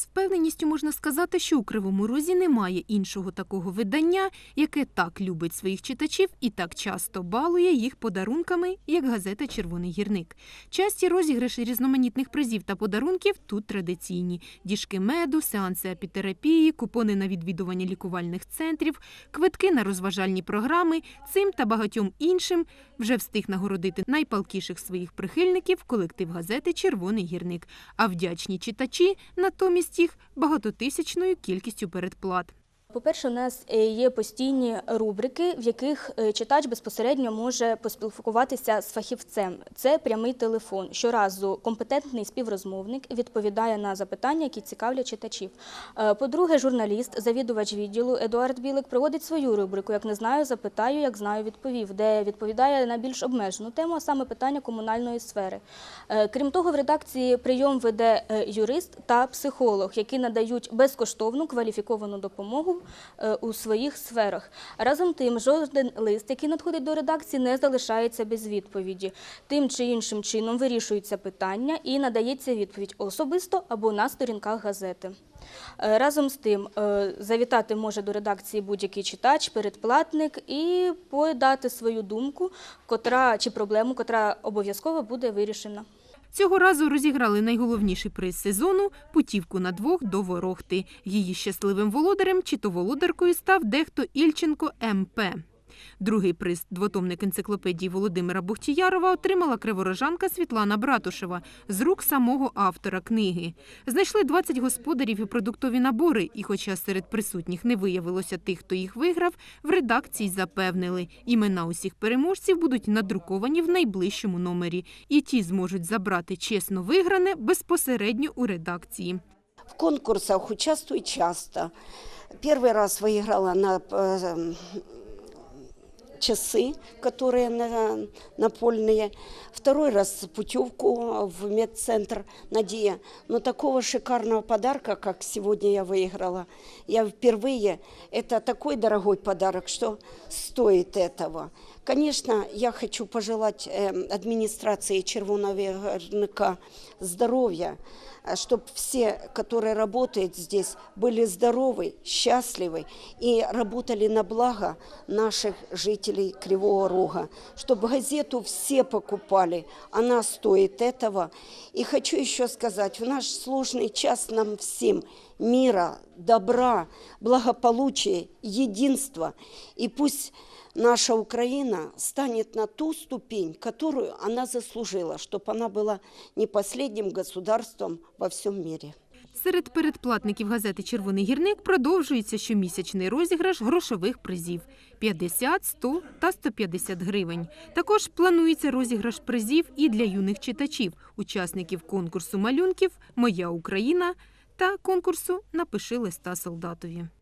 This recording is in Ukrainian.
З впевненістю можна сказати, що у Кривому Розі немає іншого такого видання, яке так любить своїх читачів і так часто балує їх подарунками, як газета Червоний гірник. Часті розіграші різноманітних призів та подарунків тут традиційні: діжки меду, сеанси апітерапії, купони на відвідування лікувальних центрів, квитки на розважальні програми. Цим та багатьом іншим вже встиг нагородити найпалкіших своїх прихильників колектив газети Червоний гірник. А вдячні читачі натомість їх багатотисячною кількістю передплат. По-перше, у нас е, є постійні рубрики, в яких е, читач безпосередньо може поспілкуватися з фахівцем. Це прямий телефон. Щоразу компетентний співрозмовник відповідає на запитання, які цікавлять читачів. Е, По-друге, журналіст, завідувач відділу Едуард Білик проводить свою рубрику Як не знаю, запитаю, як знаю, відповів, де відповідає на більш обмежену тему, а саме питання комунальної сфери. Крім того, в редакції прийом веде юрист та психолог, які надають безкоштовну кваліфіковану допомогу у своїх сферах. Разом тим, жоден лист, який надходить до редакції, не залишається без відповіді. Тим чи іншим чином вирішуються питання і надається відповідь особисто або на сторінках газети. Е, Разом з тим, е, завітати може до редакції будь-який читач, передплатник і подати свою думку, чи проблему, котра обов'язково буде вирішена. Цього разу розіграли найголовніший приз сезону путівку на двох до Ворохти. Її щасливим володарем чи то володаркою став дехто Ільченко МП. Другий приз двотомник енциклопедії Володимира Бухтіярова отримала криворожанка Світлана Братушева з рук самого автора книги. Знайшли 20 господарів і продуктові набори, і хоча серед присутніх не виявилося тих, хто їх виграв, в редакції запевнили, імена усіх переможців будуть надруковані в найближчому номері, і ті зможуть забрати чесно вигране безпосередньо у редакції. В конкурсах участвую часто. Первый раз выиграла на э, часы, которые на- напольные. Второй раз путевку в медцентр «Надея». Но такого шикарного подарка, как сегодня я выиграла, я впервые. Это такой дорогой подарок, что стоит этого. Конечно, я хочу пожелать э, администрации Червоного Горняка здоровья, чтобы все, которые работают здесь, были здоровы, счастливы и работали на благо наших жителей Кривого Рога. Чтобы газету все покупали, она стоит этого. И хочу еще сказать, в наш сложный час нам всем мира, добра, благополучия, единства. И пусть наша Украина станет на ту ступень, которую она заслужила, чтобы она была не последним государством во всем мире. Серед передплатників газети Червоний гірник продовжується щомісячний розіграш грошових призів 50, 100 та 150 гривень. Також планується розіграш призів і для юних читачів, учасників конкурсу малюнків Моя Україна та конкурсу Напиши листа солдатові.